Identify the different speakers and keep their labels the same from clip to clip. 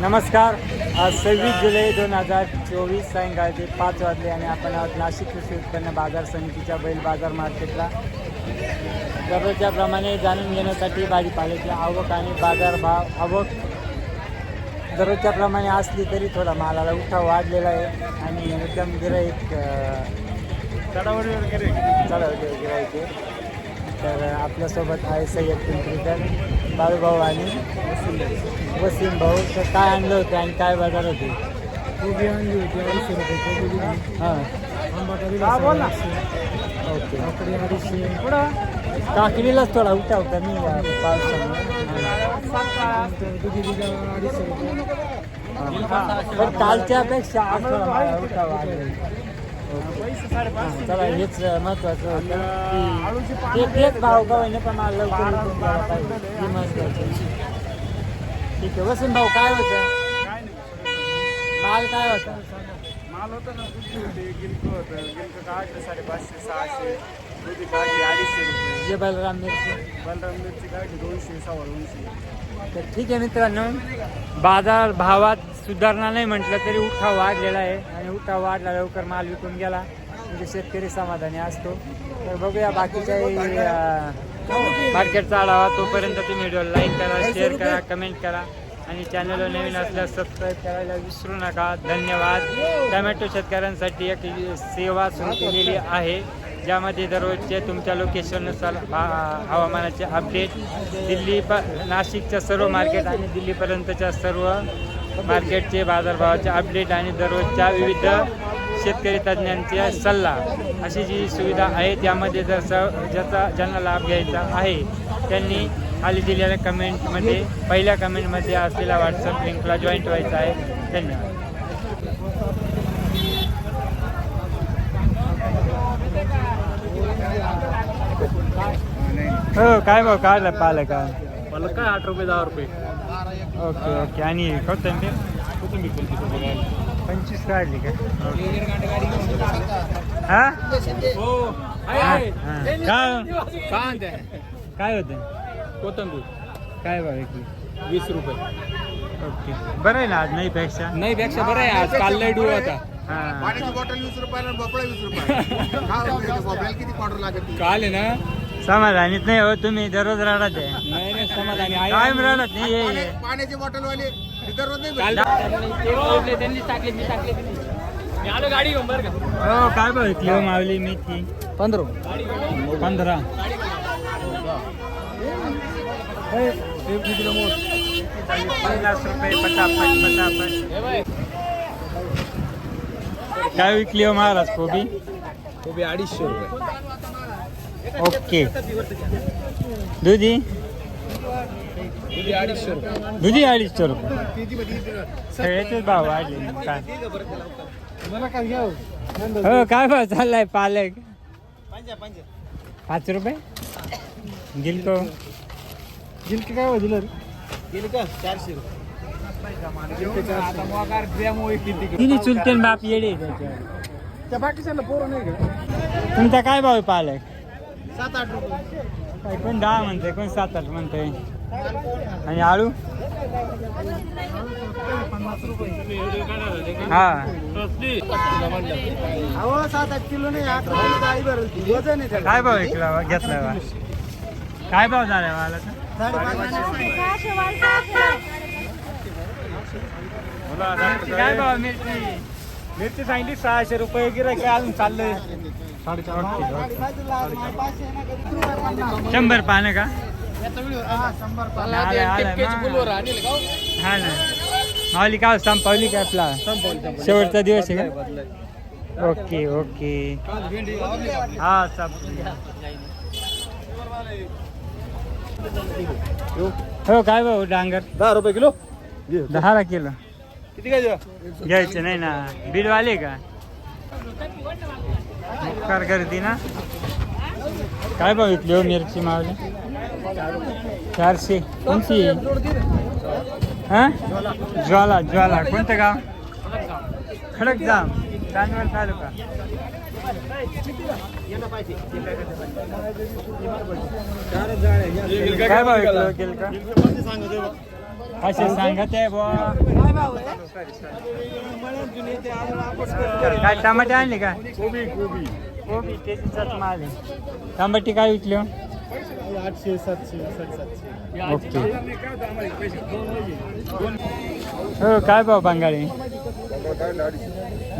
Speaker 1: नमस्कार. आज सव्वीस जुलै दोन हजार चोवीस सायंकाळचे पाच वाजले आणि आपण आहोत नाशिक कृषी उत्पन्न बाजार समितीच्या बैल बाजार मार्केटला. दररोजच्या प्रमाणे जाणून घेण्यासाठी भाजीपाल्याची आवक आणि बाजारभाव आवक. दररोजच्या प्रमाणे असली तरी थोडा मालाला उठाव वाढलेला आहे आणि एकदम गिराईक
Speaker 2: चढावडीवर वगैरे.
Speaker 1: चढवले गिराईक आहे तर आपल्यासोबत आहे सय्यद पिंपरीकर बाळूभाऊ आणि वसीम भाऊ. तर काय आणलं होतं आणि काय बाजार होते?
Speaker 2: कोबी आणली होती अडीचशे रुपये कोबी
Speaker 1: हां.
Speaker 2: आंबा दिला
Speaker 1: बोल ना.
Speaker 2: अडीचशे
Speaker 1: ओके.
Speaker 2: काकडी अडीचशे. पुढं?
Speaker 1: काकडीलाच थोडा उठाव कमी पावसामुळे
Speaker 2: दुधी दिला अडीचशे रुपये.
Speaker 1: हां. कालच्यापेक्षा उठाव. चला हेच महत्वाचं होतं. तेच भाव का होईना पण मला लवकर पाहिजे. ही महत्वाची ठीक आहे वसंत भाऊ काय होतं? माल काय होता?
Speaker 2: माल होता ना दुधी होते गिलक होतं. गिलक काढलं साडेपाचशे सहाशे दुधी काढली अडीचशे रुपये.
Speaker 1: जे बलराम मिरची.
Speaker 2: बलराम मिरची काढली दोनशे सव्वा दोनशे.
Speaker 1: तर ठीक आहे मित्रांनो बाजार भावात सुधारणा नाही म्हटलं तरी उठाव वाढलेला आहे. आणि उठाव वाढला लवकर माल विकून गेला. म्हणजे शेतकरी समाधानी असतो. तर बघूया बाकीच्याही अं, मार्केटचा आढावा. तोपर्यंत तुम्ही व्हिडिओ लाईक करा शेअर करा कमेंट करा. आणि चॅनलवर नवीन असल्यास सबस्क्राईब करायला विसरू नका. धन्यवाद. टमॅटो शेतकऱ्यांसाठी एक सेवा सुरू केलेली आहे. ज्यामध्ये दररोजचे तुमच्या लोकेशननुसार हवा- हवामानाचे अपडेट दिल्ली प नाशिकच्या सर्व मार्केट आणि दिल्लीपर्यंतच्या सर्व मार्केटचे बाजारभावाचे अपडेट आणि दररोजच्या विविध शेतकरी तज्ज्ञांचा सल्ला. अशी जी सुविधा आहे त्यामध्ये जर स ज्याचा ज्यांना लाभ घ्यायचा आहे त्यांनी खाली दिलेल्या कमेंटमध्ये पहिल्या कमेंटमध्ये असलेल्या व्हॉट्सअप लिंकला जॉईंट व्हायचं आहे. धन्यवाद. हो काय भाऊ काढलं पालक? का
Speaker 2: काय आठ रुपये दहा रुपये.
Speaker 1: Okay okay. आणि कोथिंबीर
Speaker 2: कोथिंबीर
Speaker 1: पंचवीस काढली का? हा?
Speaker 2: हो.
Speaker 1: काय?
Speaker 2: काय
Speaker 1: काय होतं?
Speaker 2: कोथंबीर.
Speaker 1: काय भाव की?
Speaker 2: वीस रुपये.
Speaker 1: ओके. बरं आहे ना आज नाही पेक्षा?
Speaker 2: नाही पेक्षा बरं आहे. आज काल लय डू होता.
Speaker 1: हा.
Speaker 3: पाण्याची बॉटल वीस रुपयाला भोपळा वीस रुपये भोपळ्याला किती क्वार्टर लागत
Speaker 2: काल आहे ना?
Speaker 1: समाधानीच नाही हो तुम्ही दररोज रडत आहे.
Speaker 2: समाधानी आहे.
Speaker 1: कायम रडत नाही ये, ये.
Speaker 3: पाण्याची बॉटल वाले दररोज नाही
Speaker 2: काल
Speaker 3: भेटत.
Speaker 2: ते ओळखले, त्यांनीच टाकले मी टाकले. बी नाही. मी आलो गाडी घेऊन बरं का?
Speaker 1: हो काय भाव विकली हो मावली मेथी
Speaker 2: पंधरा.
Speaker 1: पंधरा. पन्नास रुपये पटापट पटापट. काय विकली हो महाराज कोबी?
Speaker 2: कोबी अडीचशे रुपये.
Speaker 1: ओके. दुधी? दुधी अडीचशे रुपये सगळ्याचेच भाव वाढले काय
Speaker 2: मला काय घ्या
Speaker 1: हो काय भाव चाललाय पालक? पाच रुपये? गिलको
Speaker 2: गिलकी काय हो दिलं गिलक चारशे रुपये।
Speaker 1: तिने चुलते बाप येडे.
Speaker 2: त्या बाकीच्याला पोरं नाही का?
Speaker 1: तुमचा काय भाव आहे पालक?
Speaker 3: सात आठ रुपये।
Speaker 1: कोण दहा म्हणते कोण सात आठ म्हणते आणि आळू? हा.
Speaker 3: अहो सात आठ किलो नाही आठ वजन आहे
Speaker 1: काय भाव विकला बा? घेतला बा काय भाव झाला मला काय भाव मिरची?
Speaker 2: मिरची सांगितली सहाशे रुपये गिराय काय अजून चाललंय?
Speaker 1: शंभर पानं का? मा- हा? ना. माऊली काय संपवली काय आपला? शेवटचा दिवस आहे का? Okay okay. हा सब हो काय भाऊ डांगर?
Speaker 2: दहा रुपये किलो?
Speaker 1: दहाला किलो.
Speaker 2: किती काय
Speaker 1: घ्यायचे नाही ना. बीडवाले का? कर गर्दी ना? काय भाव विकली हो मिरची मावली चारशे. कोणती? हा? ज्वाला ज्वाला. कोणतं गाव? खडक जाम चांदवड तालुका. काय भाव विकलं गेल का असे सांगत आहे बुवा. काय टमाटे आणले का?
Speaker 2: कोबी कोबी.
Speaker 1: कोबी त्याच्याच माल आहे टमाटे काय विकले?
Speaker 2: आठशे सातशे सातशे
Speaker 1: ओके. हो काय भाव बांगाळे?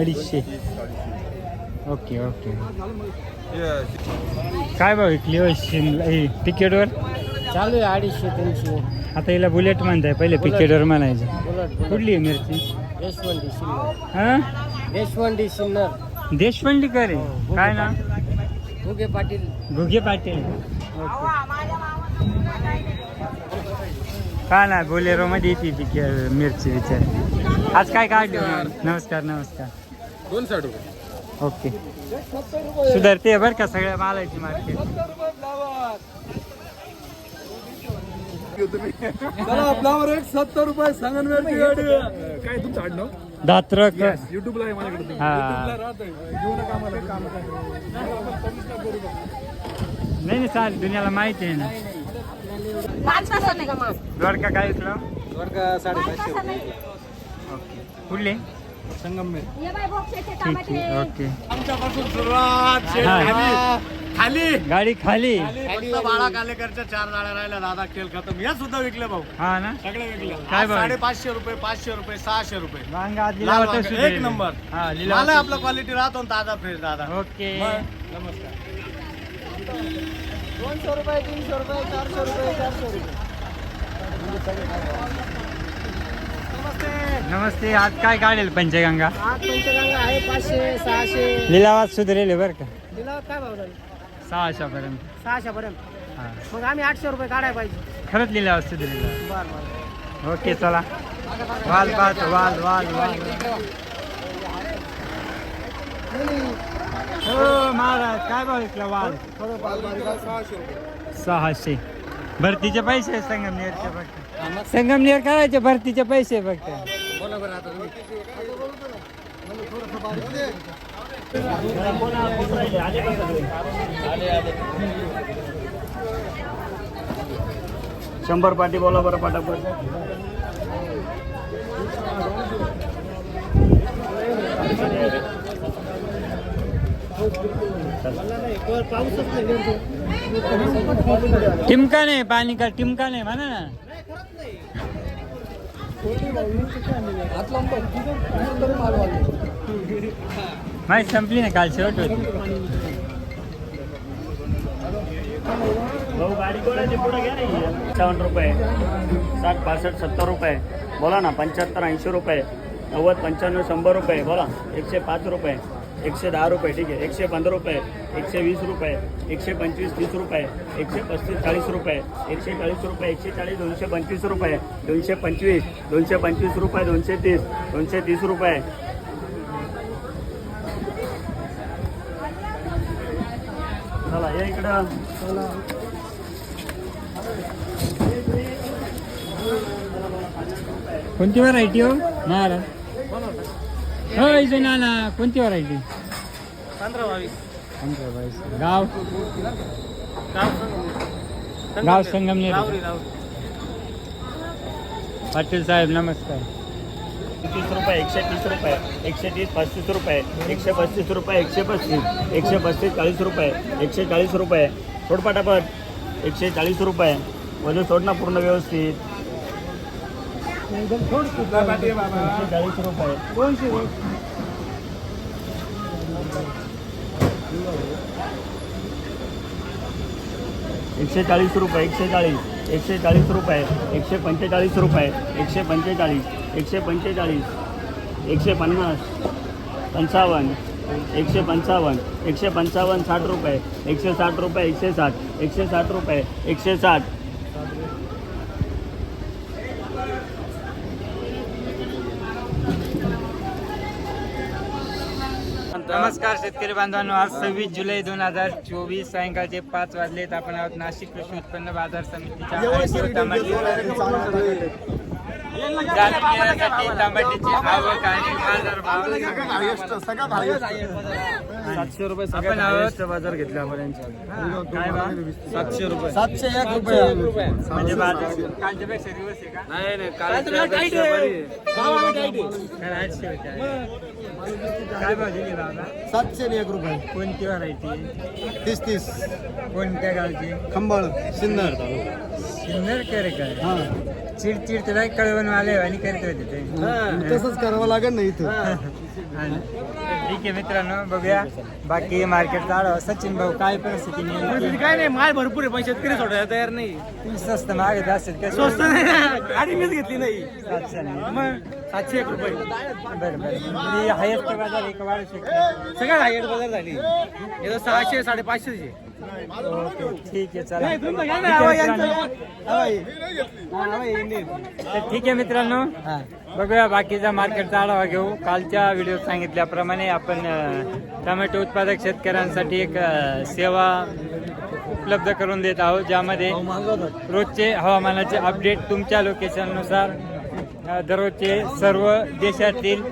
Speaker 1: अडीचशे. Okay okay. काय भाव विकली हो शिमला हे तिकीटवर
Speaker 4: चालू आहे अडीचशे तीनशे.
Speaker 1: आता हिला बुलेट म्हणताय पहिले पिकेटवर म्हणायचं.
Speaker 4: बुलट
Speaker 1: कुठली आहे मिरची?
Speaker 4: देशवंडी सिन्नर
Speaker 1: हा?
Speaker 4: देशवंडी सिन्नर
Speaker 1: देशपांडी करे काय ना
Speaker 4: घुगे पाटील.
Speaker 1: घुगे पाटील. काय ना बोलेरो मध्ये येते पिके मिरची विचार आज काय काढली नमस्कार. नमस्कार
Speaker 3: दोन साठ रुपये.
Speaker 1: ओके. सुधारते बरं का सगळ्या मालाची मार्केट.
Speaker 2: आपल्यावर एक सत्तर रुपये गाडी. काय तुमचं आडनाव?
Speaker 1: दात्रक.
Speaker 2: युट्यूबला
Speaker 1: हा. नाही नाही चालेल. दुनियाला माहिती आहे ना.
Speaker 5: पाच तासात नाही का मग?
Speaker 1: द्वारका काय विकलं
Speaker 4: वर्ग साडेपाचशे
Speaker 1: ओके. कुठले? आहे
Speaker 5: टमाटे
Speaker 1: ओके.
Speaker 2: आमच्यापासून सुरुवात. खाली.
Speaker 1: गाडी खाली.
Speaker 2: फक्त बाळा कालेकरच्या चार जाळ्या राहिल्या. दादा केल खतम. या सुद्धा विकले भाऊ.
Speaker 1: हा ना?
Speaker 2: सगळे विकले.
Speaker 1: काय भाव?
Speaker 2: साडेपाचशे रुपये पाचशे रुपये सहाशे रुपये.
Speaker 1: वांगा आज
Speaker 2: लाल
Speaker 1: लिलावात
Speaker 2: वांगे,
Speaker 1: सुधारले.
Speaker 2: एक नंबर.
Speaker 1: हा
Speaker 2: मला
Speaker 1: लिलावात
Speaker 2: आपला क्वालिटी राहतो ना ताजा फ्रेश दादा.
Speaker 1: ओके.
Speaker 2: मग, नमस्कार.
Speaker 4: दोनशे रुपये तीनशे रुपये चारशे रुपये चारशे रुपये.
Speaker 1: नमस्ते. आज काय काढेल पंचगंगा?
Speaker 4: आज पंचगंगा आहे पाचशे सहाशे.
Speaker 1: लिलावात सुधारेल बरं का?
Speaker 4: तिला काय भाव झाला?
Speaker 1: सहाशे पर्यंत
Speaker 4: सहाशे पर्यंत
Speaker 1: हा.
Speaker 4: मग आम्ही आठशे रुपये काढायला पाहिजे.
Speaker 1: खरंच सुधारेल
Speaker 4: बरं बरं.
Speaker 1: ओके चला. वाल पाहतो वाल वाल वाल. हो महाराज काय भाव विकला वाल? सहाशे. भरतीचे पैसे संगमनेरचे फक्त. संगमनेर करायचे भरतीचे पैसे फक्त.
Speaker 2: शंभर पार्टी बोला बरं
Speaker 4: पाठापट
Speaker 1: टिमका नै पानी का टिमका नाही म्हणा माहिती संपली ना काल शेवट होती.
Speaker 6: भाऊ गाडी कोणाची पुढे घ्या नाही पंचावन्न रुपये. साठ पासष्ट सत्तर रुपये. बोला ना पंच्याहत्तर ऐंशी रुपये. नव्वद पंच्याण्णव शंभर रुपये. बोला एकशे पाच रुपये. एकशे दहा रुपये ठीक आहे. एकशे पंधरा रुपये एकशे वीस रुपये एकशे पंचवीस तीस रुपये एकशे पस्तीस चाळीस रुपये एकशे चाळीस रुपये एकशे चाळीस दोनशे पंचवीस रुपये दोनशे पंचवीस दोनशे पंचवीस रुपये दोनशे तीस दोनशे तीस रुपये. चला या इकडं.
Speaker 1: कोणती व्हरायटी हो? महाराज इथे ना ना कोणती व्हरायटी
Speaker 4: पंधरा बावीस
Speaker 1: पंधरा बावीस गाव? गाव संगमनेर. पाटील साहेब नमस्कार.
Speaker 6: तीस रुपये एकशे तीस रुपये एकशे तीस पस्तीस रुपये एकशे पस्तीस रुपये एकशे पस्तीस एकशे पस्तीस चाळीस रुपये एकशे चाळीस रुपये. सोड पटापट. एकशे चाळीस रुपये. वजन सोड ना पूर्ण व्यवस्थित. चाळीस रुपये एकशे चाळीस रुपये एकशे चाळीस एकशे चाळीस रुपये एकशे पंचेचाळीस रुपये एकशे पंचेचाळीस एकशे पंचेचाळीस एकशे पन्नास पंचावन्न एकशे पंचावन्न एकशे पंचावन्न साठ रुपये एकशे साठ रुपये एकशे साठ एकशे साठ रुपये एकशे साठ.
Speaker 1: नमस्कार शेतकरी बांधवांनो आज सव्वीस जुलै दोन हजार चोवीस सायंकाळचे पाच वाजलेत. आपण आहोत नाशिक कृषी उत्पन्न बाजार समितीच्या जाणून घेण्यासाठी टमाट्याची आवक आणि.
Speaker 4: सातशे रुपये
Speaker 1: आपण आहोत
Speaker 4: बाजार घेतले आपण यांच्या.
Speaker 1: काय भाव?
Speaker 4: सातशे रुपये. सातशे एक रुपये.
Speaker 1: म्हणजे बाजार कालच्यापेक्षा दिवस आहे का?
Speaker 4: नाही नाही कालच्या बरी
Speaker 1: काय आठशे होते आहे. काय दिली बाबा
Speaker 3: सातशे एक रुपये.
Speaker 1: कोणती व्हरायटी?
Speaker 3: तीस तीस.
Speaker 1: कोणत्या गावची?
Speaker 3: खंबाळ सिन्नर.
Speaker 1: सिन्नर करे काय चिडचिड तुला कळवण आले आणि करत होते ते.
Speaker 3: तसंच करावं लागेल ना इथं.
Speaker 1: आणि ठीक आहे मित्रांनो बघूया. बाकी मार्केट चालू सचिन भाऊ काय परिस्थिती नेमकी?
Speaker 4: काय नाही माल भरपूर आहे पण शेतकरी सोडायला तयार नाही.
Speaker 1: तुम्ही स्वस्त मागत असेल का
Speaker 4: स्वस्त नाही ना. गाडी मीच घेतली नाही.
Speaker 1: सातशे नाही.
Speaker 4: मग सातशे एक रुपये.
Speaker 1: बरं बरं. म्हणजे हायस्ट बाजार एक वाढू शकतो.
Speaker 4: सगळ्यात हायट बाजार झाली. हे तर सहाशे साडेपाचशेचे.
Speaker 1: ओके ठीक आहे चला. ठीक आहे मित्रांनो. तर ठीक आहे मित्रांनो. बघूया बाकीचा मार्केटचा आढावा घेऊ. कालच्या व्हिडिओत सांगितल्याप्रमाणे आपण अ, टोमॅटो उत्पादक शेतकऱ्यांसाठी एक अ, सेवा उपलब्ध करून देत आहोत ज्यामध्ये रोजचे हवामानाचे अपडेट तुमच्या लोकेशननुसार दररोजचे सर्व देशातील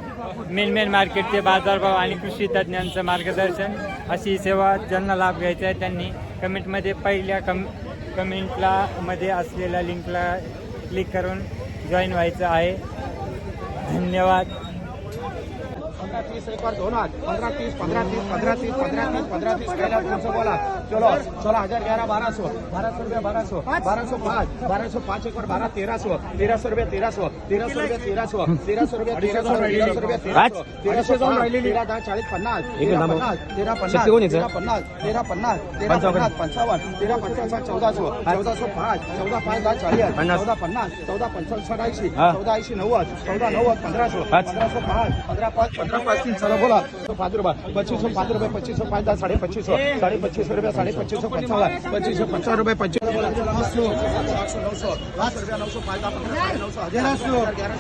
Speaker 1: मेन मेन मार्केटचे बाजारभाव आणि कृषी तज्ज्ञांचं मार्गदर्शन अशी सेवा ज्यांना लाभ घ्यायचा आहे त्यांनी कमेंटमध्ये पहिल्या कम कमेंटला मध्ये असलेल्या लिंकला क्लिक करून जॉईन व्हायचं आहे. धन्यवाद.
Speaker 3: पंधरा तीस एक बार दोन हाथ पंद्रह तीस पंद्रह तीस पंद्रह तीस पंद्रह तीस पंद्रह तीस. पहला तीन सौ बोला. चलो चलो हजार ग्यारह बारह सौ बारह सौ रुपया बारह सौ बारह सौ पाँच. बारह सौ पाँच एक बार बारह तेरह सौ तेरह सौ रुपया तेरह सौ तेरह सौ रुपया तेरह सौ तेरह सौ रुपया तेरह सौ तेरह सौ रुपया तेरह सौ तेरह सौ पाँच, तेरह दहा चाळीस पन्नास. तेरह पन्नास. तेरह पन्नास. तेरह पन्नास. तेरह पन्नास. तेरह पन्नास पंचावन्न. तेरह पंचावन्न चौदा सौ चौदा सौ पाँच. चौदा पाँच दहा चाळीस. चौदा पन्नास. चौदा पंचावन्न साठ ऐंशी चौदा ऐंशी नव्वद. चौदा नव्वद पंधरा सौ पंधरा सौ पाँच. पंधरा पाँच पंधरा पाँच तीन चलो बोला तो पाँच रुपये पच्चीस सौ पाँच रुपये पच्चीस सौ पाँच दस साढ़े पच्चीस सौ साढ़े पच्चीस सौ रुपये साढ़े पच्चीस सौ पंचावन पच्चीस सौ पचास रुपये पच्चीस बोला नौ सौ आठ सौ नौ सौ पाँच रुपया नौ सौ पाँच दस पंद्रह साढ़े नौ सौ ग्यारह सौ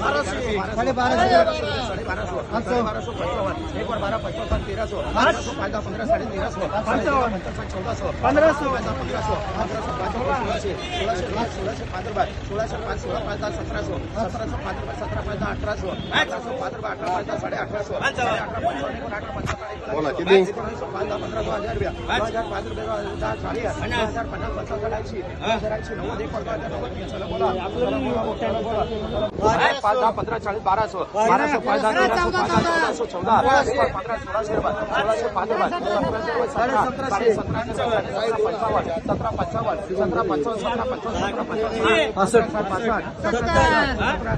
Speaker 3: बारह सौ साढ़े बारह सौ साढ़े बारह सौ पाँच सौ बारह सौ पंचावन एक बार बारह पचपन तेरह सौ पंद्रह सौ पाँच दस पंद्रह साढ़े तेरह सौ पंचावन चौदह सौ पंद्रह सौ पंद्रह सौ पंद्रह सौ पाँच सोलह सोलह पाँच सोलह से पाँच रुपये सोलह से पाँच सोलह पाँच दस सत्रह सौ सत्रह सौ पाँच रुपये सत्रह पाँच दस अठारह सौ अठारह सौ पाँच रुपये अठारह पाँच दस साढ़े अठारह सौ अठारह पाँच बोला किती पाँच दस पंद्रह दो हजार रुपया दो हजार पाँच रुपये दस चालीस दो हजार पचास पचास साढ़े ऐंशी दो हजार ऐंशी नव्वद पासष्ट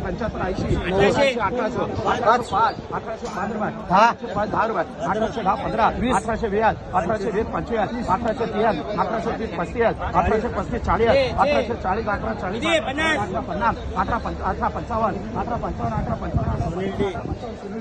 Speaker 3: पंच्याहत्तर ऐंशी अठराशे अठराशे पाच अठराशे पाच दहा पाच दहा रुपये अठराशे दहा पंधरा अठराशे वीस अठराशे वीस पंचवीस अठराशे तीस अठराशे तीस पस्तीस अठराशे पस्तीस चाळीस अठराशे चाळीस अठरा चाळीस अठरा पन्नास अठरा पंच अठरा पंचावन्न अठरा पंचावन्न अठरा पंचावन्न